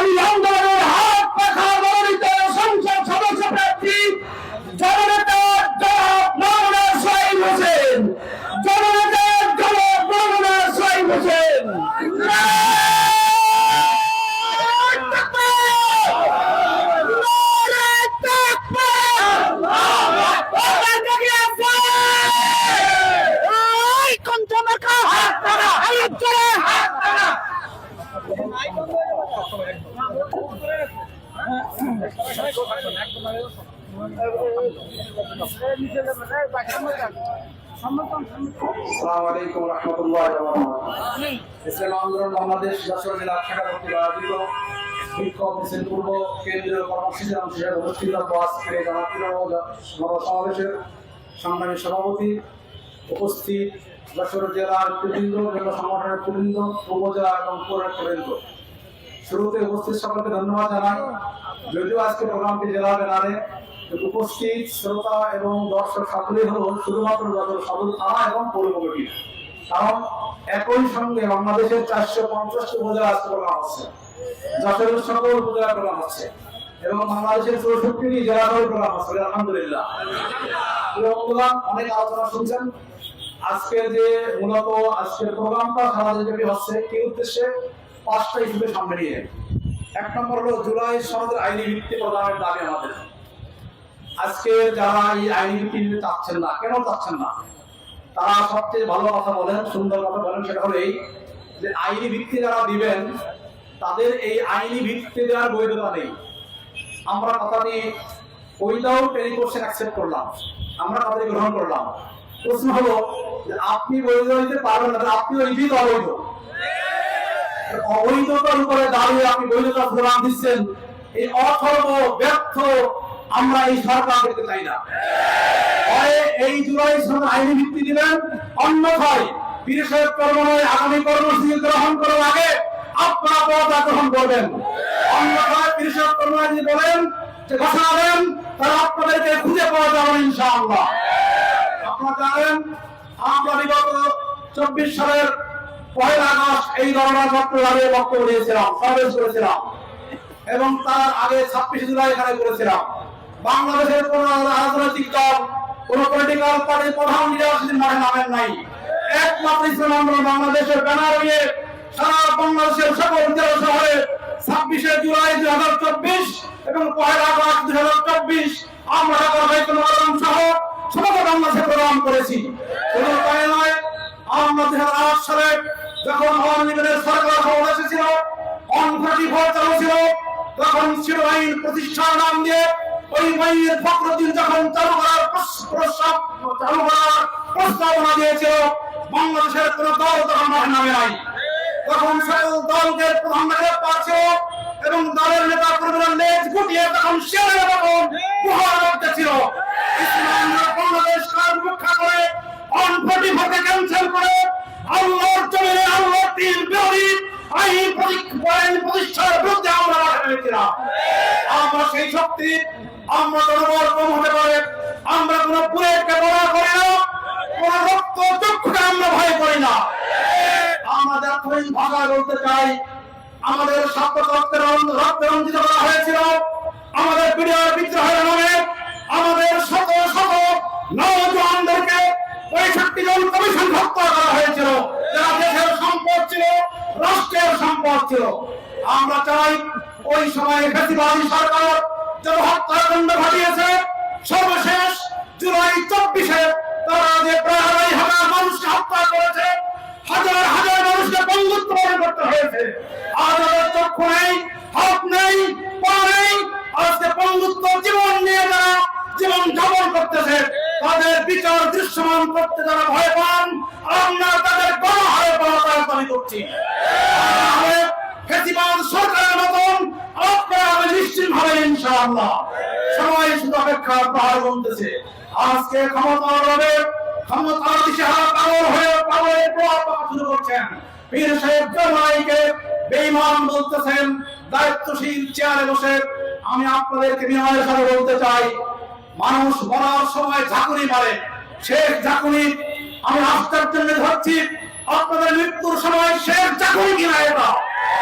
ইসলামী আন্দোলনের কেন্দ্রীয় সমাবেশের সভাপতি। উপস্থিত যশোর জেলার জেলা সংগঠনের নেতৃবৃন্দ উপজেলা এবং পৌরের নেতৃবৃন্দ শুরুতে উপস্থিত সকলকে ধন্যবাদ জানাই। যদিও আজকে প্রোগ্রামটি জেলা ব্যানারে উপস্থিত শ্রোতা এবং দর্শক সকলেই হল শুধুমাত্র যশোর সদর থানা এবং পৌর কারণ একই সঙ্গে বাংলাদেশের চারশো পঞ্চাশটি উপজেলা আজকে প্রোগ্রাম হচ্ছে। যশোরের সকল উপজেলা প্রোগ্রাম হচ্ছে। এবং বাংলাদেশের চৌষট্টি জেলা প্রোগ্রাম হচ্ছে, আলহামদুলিল্লাহ। অনেক আলোচনা শুনছেন। আজকের যে মূলত আজকের প্রোগ্রামটা সারা দেশব্যাপী হচ্ছে। কি উদ্দেশ্যে? পাঁচটা ইস্যুকে সামনে নিয়ে এক নম্বর হলো জুলাই সনদের আইনি ভিত্তি প্রদানের দাবি আমাদের। আজকে যারা এই আইনি ভিত্তি নিতে চাচ্ছেন না, কেন চাচ্ছেন না? তারা সবচেয়ে ভালো কথা বলেন, সুন্দর কথা বলেন, সেটা হলো এই যে আইনি ভিত্তি যারা দিবেন, তাদের এই আইনি ভিত্তি দেওয়ার বৈধতা নেই। আমরা কথা নিয়ে উইদাউট এনি কোশ্চেন অ্যাকসেপ্ট করলাম। আমরা কথা গ্রহণ করলাম। প্রশ্ন হলো আপনি বৈধ হইতে পারবেন না আপনি ওই অবৈধ। অবৈধতার উপরে দাঁড়িয়ে আপনি বৈধতা প্রদান দিচ্ছেন, এই অথর্ব ব্যর্থ আমরা এই সরকার দেখতে চাই না। এই জুলাই সনদ আইনি ভিত্তি অন্যথায় বিদেশের কর্মনয় আগামী কর্মসূচি গ্রহণ করার আগে আপনারা পদা গ্রহণ করবেন। অন্যথায় বিদেশের কর্মনয় যদি বলেন ঘোষণা দেন, তাহলে আপনাদেরকে খুঁজে পাওয়া যাবে ইনশাআল্লাহ। আপনারা জানেন, আমরা বিগত চব্বিশ সালের পয়লা আগস্ট এই ধরনের চট্টগ্রামে বক্তব্য দিয়েছিলাম সমাবেশ করেছিলাম। এবং তার আগে ছাব্বিশে জুলাই এখানে করেছিলাম। বাংলাদেশের কোন রাজনৈতিক দল, কোন পলিটিক্যাল পার্টির প্রধান লিডার সেদিন মাঠে নামেন নাই। একমাত্র ইসলাম আন্দোলন বাংলাদেশের ব্যানার নিয়ে সারা বাংলাদেশের সকল জেলা শহরে ছাব্বিশে জুলাই দুই হাজার চব্বিশ এবং পয়লা আগস্ট দুই হাজার চব্বিশ আমরা ঢাকার সহ সমগ্র বাংলাদেশে প্রোগ্রাম করেছি। শুধু তাই নয়, আমরা দুই হাজার আট সালে যখন আওয়ামী সরকার ক্ষমতা এসেছিল অনফার্টি ভোট চালু ছিল, তখন ছিল আইন প্রতিষ্ঠার নাম দিয়ে ওই আইনের ফখরুদ্দিন যখন চালু করার প্রস্তাব চালু করার প্রস্তাবনা দিয়েছিল, বাংলাদেশের কোন দল তখন মাঠে নামে নাই। তখন সকল দলকে প্রধান গ্রেপ্তার ছিল এবং দলের নেতা কর্মীরা লেজ গুটিয়ে তখন শেয়ারে তখন আমরা জনবল হতে বড় করি না, কোন রক্ত চক্ষুকে আমরা ভয় করি না। আমাদের ভাষায় বলতে চাই, আমাদের সাত রক্তের রক্তে রঞ্জিত করা হয়েছিল, আমাদের বিডিআর বিদ্রোহের নামে, আমাদের শত শত নওজওয়ানদেরকে পঁয়ষট্টি জন কমিশন হত্যা করা হয়েছিল, যারা দেশের সম্পদ ছিল, রাষ্ট্রের সম্পদ ছিল। আমরা চাই ওই সময় ফেসিবাদী সরকার যারা হত্যাকাণ্ড ঘটিয়েছে, সর্বশেষ জুলাই চব্বিশে তারা যে প্রায় আড়াই হাজার মানুষকে হত্যা করেছে, হাজার হাজার মানুষকে বন্ধুত্ব করতে হয়েছে। আজ আমাদের চক্ষু নেই হাত নেই, পা নেই, আজকে বন্ধুত্ব জীবন নিয়ে যারা জীবন যাপন করতেছে, তাদের বিচার দৃশ্যমান করতে যারা ভয় পান, আমরা তাদের গণ করছি। তাহলে ফেসিবাদ সরকারের মতন আপনারা নিশ্চিত হবে ইনশাআল্লাহ সবাই শুধু অপেক্ষার পাহাড় গুনতেছে আজকে দিশাহারা হয়ে প্রভাব শুরু করছেন। পীর সাহেব জামাইকে বলতেছেন, দায়িত্বশীল চেয়ারে বসে। আমি আপনাদেরকে বিনয়ের সাথে বলতে চাই, মানুষ মরার সময় ঝাঁকুনি মারে। শেখ ঝাঁকুনি আমি আশ্চর্য ধরছি। আপনাদের মৃত্যুর সময় শেখ ঝাঁকুনি কিনা এটা?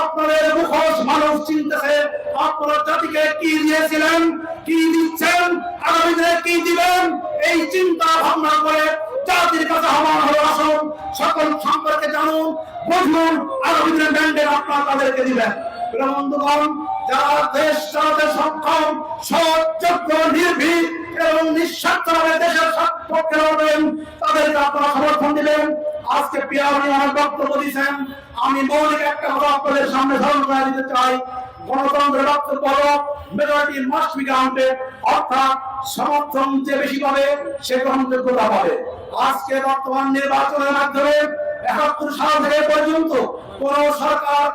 আপনাদের মুখোশ মানুষ চিনতেছে আপনারা জাতিকে কি দিয়েছিলেন, কি দিচ্ছেন আগামী কি দিবেন, এই চিন্তা ভাবনা করে জাতির কাছে আহ্বান হলো, আসুন, সকল সম্পর্কে জানুন, বুঝুন আগামী ব্যান্ডের আপনারা তাদেরকে দিবেন। বন্ধুগণ, যারা দেশ চালাতে সক্ষম, সৎ, যোগ্য, নির্ভীক এবং নিঃস্বার্থভাবে দেশের পক্ষে লড়বেন, তাদেরকে আপনারা সমর্থন দিবেন। আজকে পিয়ারি আমার বক্তব্য দিয়েছেন। আমি মৌলিক একটা কথা আপনাদের সামনে স্মরণ করে দিতে চাই। গণতন্ত্রের বক্তব্য হলো মেজরিটি মাস্ট বি কাউন্টেড অর্থাৎ সমর্থন যে বেশি পাবে, সে গ্রহণযোগ্যতা পাবে। আজকে বর্তমান নির্বাচনের মাধ্যমে একাত্তর সাল থেকে পর্যন্ত কোন সরকার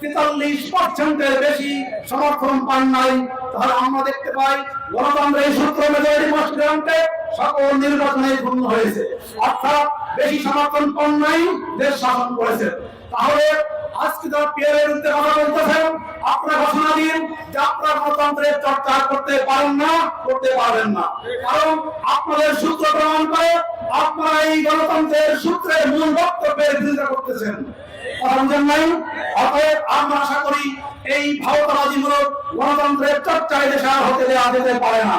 তেতাল্লিশ পার্সেন্টের বেশি সমর্থন পান নাই। তাহলে আমরা দেখতে পাই, গণতন্ত্রের সূত্র মেজরিটি মাস্ট বি কাউন্টেড সকল নির্বাচনে পূর্ণ হয়েছে। অর্থাৎ বেশি সমর্থন পান নাই, দেশ শাসন করেছে। তাহলে আজকে যারা পিয়ারের বিরুদ্ধে কথা বলতেছেন, আপনারা ঘোষণা দিন যে আপনারা গণতন্ত্রের চর্চা করতে পারেন না, করতে পারবেন না। কারণ আপনাদের সূত্র প্রমাণ করে আপনারা এই গণতন্ত্রের সূত্রের মূল বক্তব্যের বিরোধিতা করতেছেন। আমরা আশা করি এই ভারতবাদীমূলক গণতন্ত্রের চর্চায় দেশে আর হতে দেওয়া যেতে পারে না।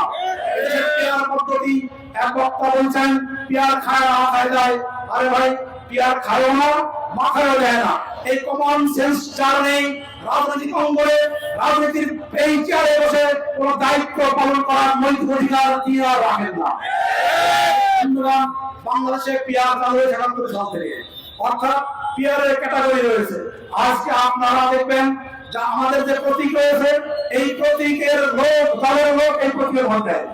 পেয়ার খায় না যায়। আরে ভাই, পেয়ার খায়ও না মাথায়ও দেয় না। এই কমন সেন্স চার নেই, রাজনৈতিক অঙ্গনে, রাজনীতির এই চেয়ারে বসে কোন দায়িত্ব পালন করার নৈতিক অধিকার তিনি আর রাখেন না। বাংলাদেশে পিয়ার চালু হয়েছে একাত্তর সাল থেকে। অর্থাৎ পিয়ারের ক্যাটাগরি রয়েছে। আজকে আপনারা দেখবেন যে আমাদের যে প্রতীক রয়েছে, এই প্রতীকের লোক, দলের লোক এই প্রতীকের ভোট দেয়।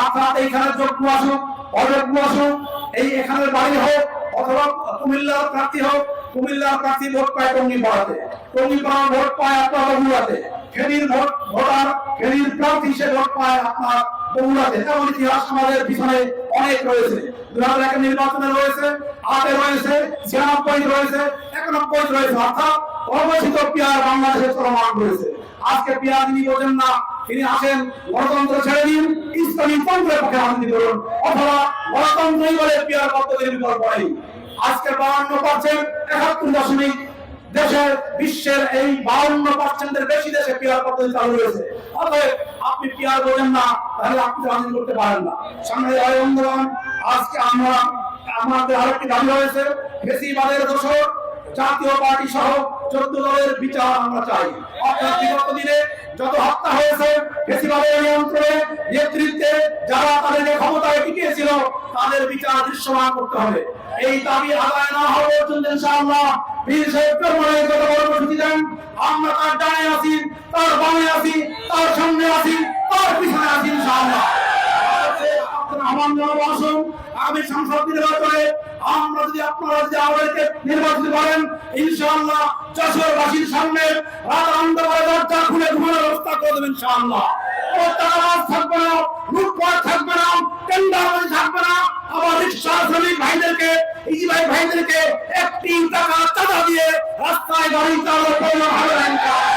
অর্থাৎ এইখানে যোগ্য আসুক অযোগ্য আসুক, এই এখানে বাড়ি হোক, অথবা কুমিল্লার প্রার্থী হোক, কুমিল্লার প্রার্থী ভোট পায় টঙ্গি পাড়াতে টঙ্গি পাড়ার ভোট পায় আপনার বগুড়াতে। ফেনীর ভোট, ভোটার ফেনীর প্রার্থী সে ভোট পায় আপনার বগুড়াতে। এমন ইতিহাস আমাদের পিছনে অনেক রয়েছে। দু হাজার এক নির্বাচনে রয়েছে, আটে রয়েছে, ছিয়ানব্বই রয়েছে, একানব্বই রয়েছে। অর্থাৎ পিয়ার চলমান রয়েছে। আজকে তিনি বোঝেন না, তিনি আসেন, গণতন্ত্র ছেড়ে দিন, ইসলামী তন্ত্রের পক্ষে করুন, অথবা গণতন্ত্রই বলে পিয়ার বিকল্প নেই। আজকে বাহান্ন পার্সেন্ট, একাত্তর দশমিক, দেশের, বিশ্বের এই বাউন্ন পার্সেন্টের বেশি দেশে পিয়ার পদ্ধতি চালু রয়েছে অতএব আপনি পিয়ার বলেন না, তাহলে আপনি রাজনীতি করতে পারেন না। সামনে আন্দোলন, আজকে আমরা, আমাদের আরেকটি দাবি রয়েছে, ফেসিবাদের দোষর জাতীয় পার্টি সহ চোদ্দ দলের বিচার আমরা চাই। অর্থাৎ বিগত দিনে যত হত্যা হয়েছে ফেসিবাদের নিয়ন্ত্রণে নেতৃত্বে যারা তাদেরকে ক্ষমতায় টিকিয়েছিল তাদের বিচার দৃশ্যমান করতে হবে। এই দাবি আদায় না হওয়া পর্যন্ত ইনশাআল্লাহ বীর সাহেবকে মনে যত কর্মসূচি দেন, আমরা তার ডানে আছি, তার বামে আছি, তার সামনে আছি, তার পিছনে আছি ইনশাআল্লাহ। আমার জন্য আসুন আগামী সংসদ নির্বাচনে আমরা যদি আপনারা যদি আমাদেরকে নির্বাচিত করেন, ইনশাআল্লাহ যশোরবাসীর সামনে রাত অন্ধকারে দরজা খুলে ঘুমানোর ব্যবস্থা করে দেবেন ইনশাআল্লাহ। টাকাবাজ থাকবে না ভাইদেরকে একটি টাকা চাঁদা দিয়ে রাস্তায় গাড়ি প্রয়োজন হবে না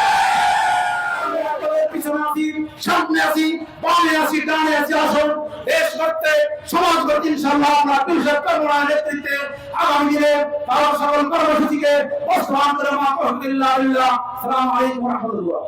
আছি, সামনে আছি, বামে আছি, ডানে আছি, আসুন। দেশ করতে, সমাজ করতে ইনশাআল্লাহ আমরা কৃষক কর্মরা নেতৃত্বে আগামী দিনে তার রহমতুল্লাহ।